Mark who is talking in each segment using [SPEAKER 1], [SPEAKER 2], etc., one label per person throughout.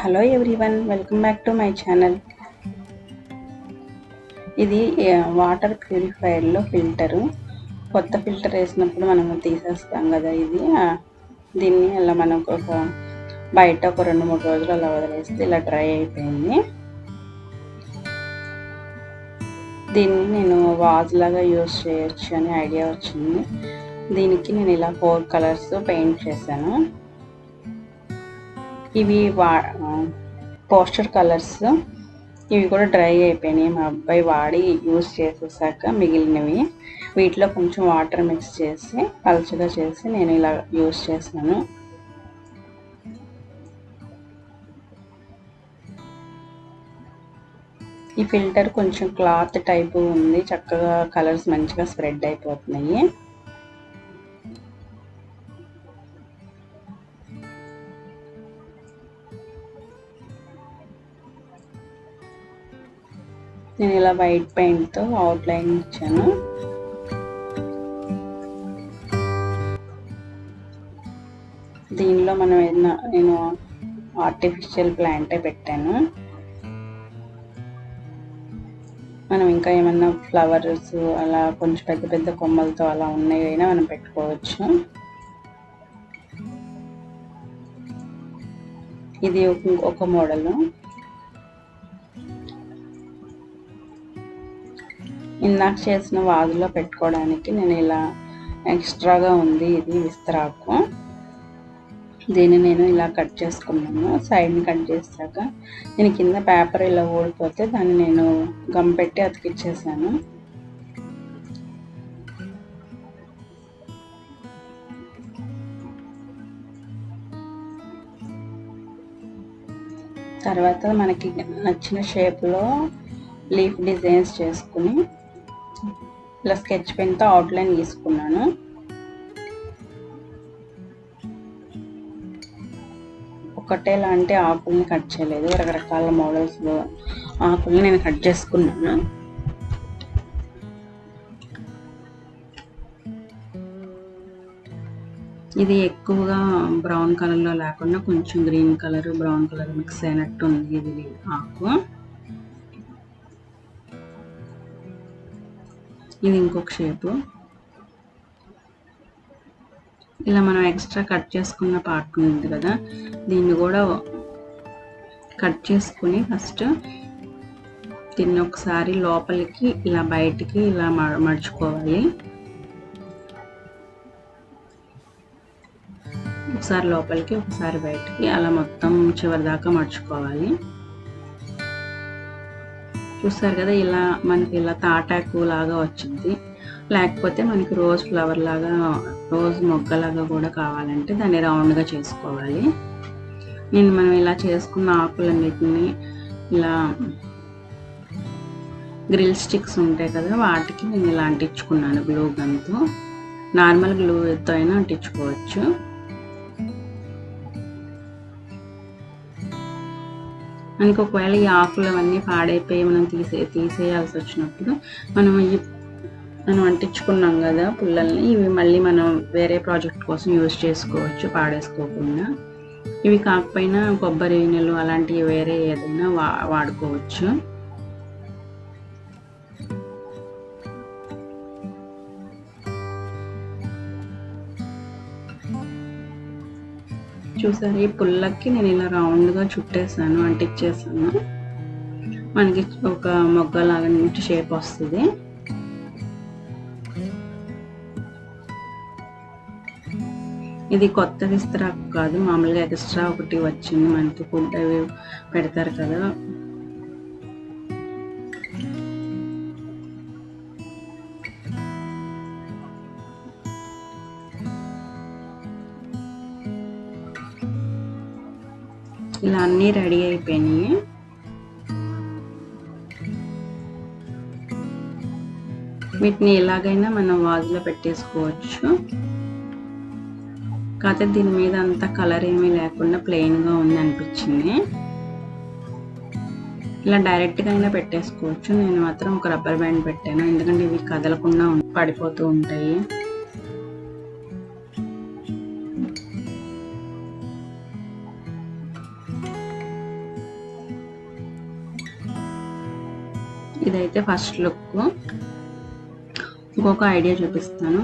[SPEAKER 1] Hello everyone welcome back to my channel. ఇది water ప్యూరిఫైయర్లో filter. కొత్త ఫిల్టర్ వేసినప్పుడు మనము తీసేస్తాం కదా ఇది. దీన్ని అలా మనకు ఒక బయట ఒక రెండు మూడు రోజులు అలా వదిలేస్తే ఇలా డ్రై అయిపోయింది. దీన్ని నేను వాజ్ లాగా యూస్ చేయొచ్చు అని ఐడియా వచ్చింది. దీనికి నేను ఇలా ఫోర్ కలర్స్ పెయింట్ చేశాను. ఇవి వా పోస్టర్ కలర్స్. ఇవి కూడా డ్రై అయిపోయినాయి. మా అబ్బాయి వాడి యూస్ చేసేసాక మిగిలినవి. వీటిలో కొంచెం వాటర్ మిక్స్ చేసి పలుచగా చేసి నేను ఇలా యూస్ చేశాను. ఈ ఫిల్టర్ కొంచెం క్లాత్ టైపు ఉంది. చక్కగా కలర్స్ మంచిగా స్ప్రెడ్ అయిపోతున్నాయి. నేను ఇలా వైట్ పెయింట్తో అవుట్లైన్ ఇచ్చాను. దీనిలో మనం ఏదైనా నేను ఆర్టిఫిషియల్ ప్లాంటే పెట్టాను. మనం ఇంకా ఏమన్నా ఫ్లవర్స్ అలా కొంచెం పెద్ద పెద్ద కొమ్మలతో అలా ఉన్నాయైనా మనం పెట్టుకోవచ్చు. ఇది ఒక- ఒక మోడలు ఇందాక చేసిన వాజులో పెట్టుకోవడానికి నేను ఇలా ఎక్స్ట్రాగా ఉంది ఇది విస్తరాకు. దీన్ని నేను ఇలా కట్ చేసుకున్నాను. సైడ్ని కట్ చేశాక నేను కింద పేపర్ ఇలా ఊడిపోతే దాన్ని నేను గమ్ పెట్టి అతికిచ్చేసాను. తర్వాత మనకి నచ్చిన షేప్లో లీఫ్ డిజైన్స్ చేసుకుని ఇలా స్కెచ్ పెన్తో అవుట్లైన్ గీసుకున్నాను. ఒకటే లాంటి ఆకుల్ని కట్ చేయలేదు రకరకాల మోడల్స్ ఆకుల్ని నేను కట్ చేసుకున్నాను. ఇది ఎక్కువగా బ్రౌన్ కలర్లో లేకుండా కొంచెం green colour brown colour mix అయినట్టు ఉంది ఇది ఆకు. ఇది ఇంకొక షేపు. ఇలా మనం ఎక్స్ట్రా కట్ చేసుకున్న పార్ట్ ఉంది కదా దీన్ని కూడా కట్ చేసుకుని ఫస్ట్ దీన్ని ఒకసారి లోపలికి ఇలా బయటికి ఇలా మడుచుకోవాలి. ఒకసారి లోపలికి ఒకసారి బయటికి అలా మొత్తం చివరి దాకా మడుచుకోవాలి. చూస్తారు కదా ఇలా మనకి ఇలా తాటాకు లాగా వచ్చింది. లేకపోతే మనకి రోజ్ ఫ్లవర్ లాగా రోజ్ మొగ్గలాగా కూడా కావాలంటే దాన్ని రౌండ్గా చేసుకోవాలి. నేను మనం ఇలా చేసుకున్న ఆకులన్నిటిని ఇలా గ్రిల్ స్టిక్స్ ఉంటాయి కదా వాటికి నేను ఇలా అంటించుకున్నాను గ్లూ గన్తో. నార్మల్ గ్లూతో అయినా అంటించుకోవచ్చు. మనకి ఒకవేళ ఈ ఆకులు అవన్నీ పాడైపోయి మనం తీసే తీసేయాల్సి వచ్చినప్పుడు మనం ఈ మనం అంటించుకున్నాం కదా పుల్లల్ని ఇవి మళ్ళీ మనం వేరే ప్రాజెక్ట్ కోసం యూజ్ చేసుకోవచ్చు పాడేసుకోకుండా. ఇవి కాకపోయినా కొబ్బరి నీళ్ళు అలాంటివి వేరే ఏదైనా వా వాడుకోవచ్చు. చూసారు? ఈ పుల్లకి నేను ఇలా రౌండ్గా చుట్టేసాను అంటించేసాను మనకి ఒక మొగ్గ లాగా షేప్ వస్తుంది. ఇది కొత్త విస్తరాకు కాదు మామూలుగా ఎక్స్ట్రా ఒకటి వచ్చింది మనకి ఫుడ్ అవి పెడతారు కదా. ఇలా అన్నీ రెడీ అయిపోయినాయి. వీటిని ఎలాగైనా మనం వాజ్లో పెట్టేసుకోవచ్చు. కాకపోతే దీని మీద అంత కలర్ ఏమీ లేకుండా ప్లెయిన్గా ఉంది అనిపించింది ఇలా డైరెక్ట్గా అయినా పెట్టేసుకోవచ్చు. నేను మాత్రం ఒక రబ్బర్ బ్యాండ్ పెట్టాను. ఎందుకంటే ఇవి కదలకుండా పడిపోతూ ఉంటాయి. ఇదైతే ఫస్ట్ లుక్. ఇంకొక ఐడియా చూపిస్తాను.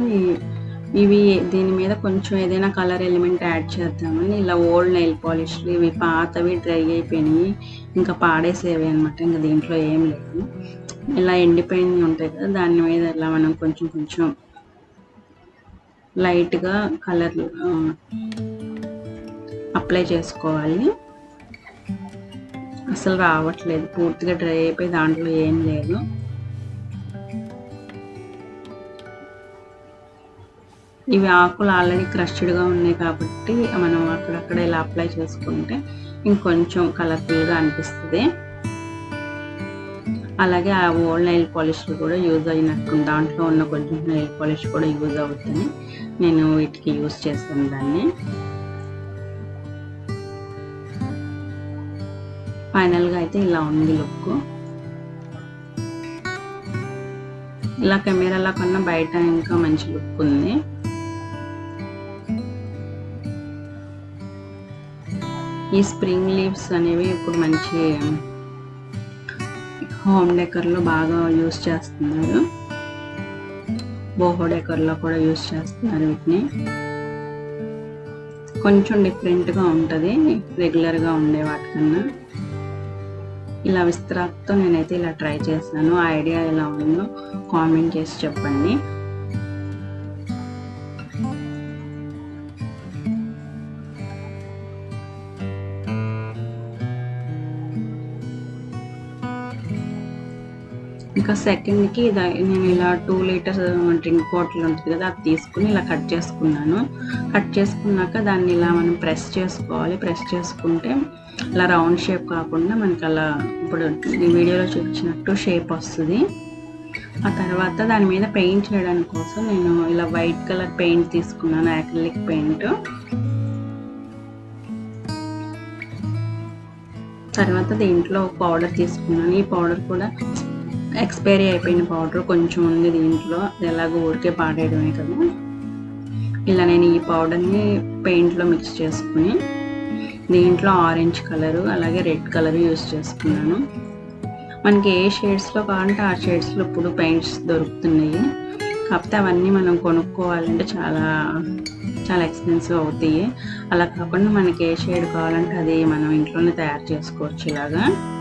[SPEAKER 1] ఇవి దీని మీద కొంచెం ఏదైనా కలర్ ఎలిమెంట్ యాడ్ చేద్దామని ఇలా ఓల్డ్ నెయిల్ పాలిష్లు ఇవి పాతవి డ్రై అయిపోయినాయి. ఇంకా పాడేసేవి అనమాట ఇంకా దీంట్లో ఏం లేదు ఇలా ఎండిపోయింది ఉంటాయి కదా దాని మీద ఇలా మనం కొంచెం కొంచెం లైట్గా కలర్ అప్లై చేసుకోవాలి. అసలు రావట్లేదు పూర్తిగా డ్రై అయిపోయి దాంట్లో ఏం లేదు. ఇవి ఆకులు ఆల్రెడీ క్రష్డ్గా ఉన్నాయి కాబట్టి మనం అక్కడక్కడ ఇలా అప్లై చేసుకుంటే ఇంకొంచెం కలర్ఫుల్గా అనిపిస్తుంది. అలాగే ఆ ఓల్డ్ నెయిల్ పాలిష్ కూడా యూజ్ అయినట్టు దాంట్లో ఉన్న కొంచెం నెయిల్ పాలిష్ కూడా యూజ్ అవుతుంది. నేను వీటికి యూజ్ చేస్తాను దాన్ని. ఫైనల్గా అయితే ఇలా ఉంది లుక్. ఇలా కెమెరాలో కన్నా బయట ఇంకా మంచి లుక్ ఉంది. ఈ స్ప్రింగ్ లీవ్స్ అనేవి ఇప్పుడు మంచి హోమ్ డెకర్లో బాగా యూస్ చేస్తున్నారు. బోహో డెకర్లో కూడా యూస్ చేస్తున్నారు వీటిని. కొంచెం డిఫరెంట్గా ఉంటుంది రెగ్యులర్గా ఉండే వాటికన్నా. ఇలా విస్తరాకుతో నేనైతే ఇలా ట్రై చేశాను ఆ ఐడియా ఎలా ఉందో కామెంట్ చేసి చెప్పండి. ఇంకా సెకండ్కి ఇది నేను ఇలా టూ లీటర్స్ డ్రింక్ బాటిల్ ఉంటుంది కదా అది తీసుకుని ఇలా కట్ చేసుకున్నాను. కట్ చేసుకున్నాక దాన్ని ఇలా మనం ప్రెస్ చేసుకోవాలి. ప్రెస్ చేసుకుంటే ఇలా రౌండ్ షేప్ కాకుండా మనకి అలా ఇప్పుడు ఈ వీడియోలో చూపించినట్టు షేప్ వస్తుంది. ఆ తర్వాత దాని మీద పెయింట్ చేయడానికి కోసం నేను ఇలా వైట్ కలర్ పెయింట్ తీసుకున్నాను యాక్రిలిక్ పెయింట్. తర్వాత దీంట్లో పౌడర్ తీసుకున్నాను. ఈ పౌడర్ కూడా ఎక్స్పైరీ అయిపోయిన పౌడర్ కొంచెం ఉంది దీంట్లో. ఎలాగో ఊరికే పాడేయడమే కదా. ఇలా నేను ఈ పౌడర్ని పెయింట్లో మిక్స్ చేసుకుని దీంట్లో ఆరెంజ్ కలరు అలాగే రెడ్ కలర్ యూస్ చేసుకున్నాను. మనకి ఏ షేడ్స్లో కావాలంటే ఆ షేడ్స్లో ఇప్పుడు పెయింట్స్ దొరుకుతున్నాయి. కాకపోతే అవన్నీ మనం కొనుక్కోవాలంటే చాలా చాలా ఎక్స్పెన్సివ్ అవుతాయి. అలా కాకుండా మనకి ఏ షేడ్ కావాలంటే అది మనం ఇంట్లోనే తయారు చేసుకోవచ్చు ఇలాగా.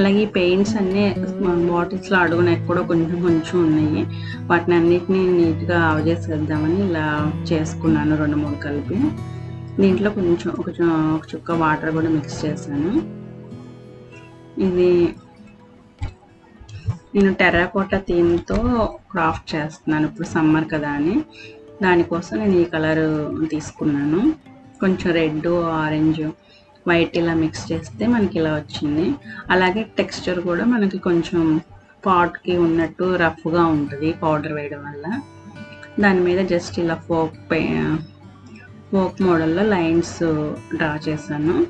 [SPEAKER 1] అలాగే ఈ పెయింట్స్ అన్నీ బాటిల్స్లో అడుగున కూడా కొంచెం కొంచెం ఉన్నాయి. వాటిని అన్నిటిని నీట్గా అవజేసేద్దామని ఇలా చేసుకున్నాను రెండు మూడు కలిపి. దీంట్లో కొంచెం ఒక ఒక చుక్క వాటర్ కూడా మిక్స్ చేశాను. ఇది నేను టెర్రాకోటా థీమ్తో క్రాఫ్ట్ చేస్తున్నాను ఇప్పుడు సమ్మర్ కదా అని. దానికోసం నేను ఈ కలర్ తీసుకున్నాను. కొంచెం రెడ్ ఆరెంజ్ వైట్ ఇలా మిక్స్ చేస్తే మనకి ఇలా వచ్చింది. అలాగే టెక్స్చర్ కూడా మనకి కొంచెం పాట్కి ఉన్నట్టు రఫ్గా ఉంటుంది పౌడర్ వేయడం వల్ల. దాని మీద జస్ట్ ఇలా ఫోక్ ఫోక్ మోడల్లో లైన్స్ డ్రా చేశాను.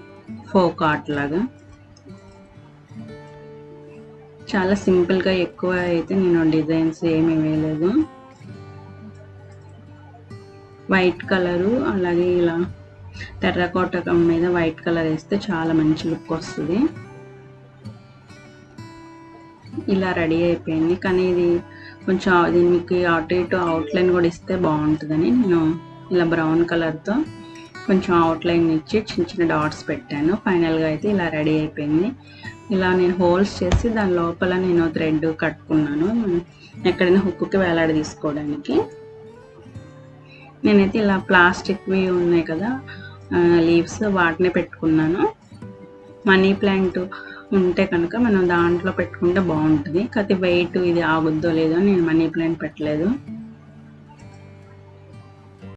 [SPEAKER 1] ఫోక్ ఆర్ట్ లాగా. చాలా సింపుల్గా ఎక్కువ అయితే నేను డిజైన్స్ ఏమి వేయలేదు. వైట్ కలరు అలాగే ఇలా టెర్రకోట మీద వైట్ కలర్ వేస్తే చాలా మంచి లుక్ వస్తుంది. ఇలా రెడీ అయిపోయింది. కానీ ఇది కొంచెం దీనికి అటు ఇటు అవుట్లైన్ కూడా ఇస్తే బాగుంటుందని నేను ఇలా బ్రౌన్ కలర్తో కొంచెం అవుట్లైన్ ఇచ్చి చిన్న చిన్న డాట్స్ పెట్టాను. ఫైనల్గా అయితే ఇలా రెడీ అయిపోయింది. ఇలా నేను హోల్స్ చేసి దాని లోపల నేను థ్రెడ్ కట్టుకున్నాను. ఎక్కడైనా హుక్కుకి వేలాడ తీసుకోవడానికి నేనైతే ఇలా ప్లాస్టిక్వి ఉన్నాయి కదా లీవ్స్ వాటిని పెట్టుకున్నాను. మనీ ప్లాంట్ ఉంటే కనుక మనం దాంట్లో పెట్టుకుంటే బాగుంటుంది. కాకపోతే వెయిట్ ఇది ఆగుద్దో లేదో నేను మనీ ప్లాంట్ పెట్టలేదు.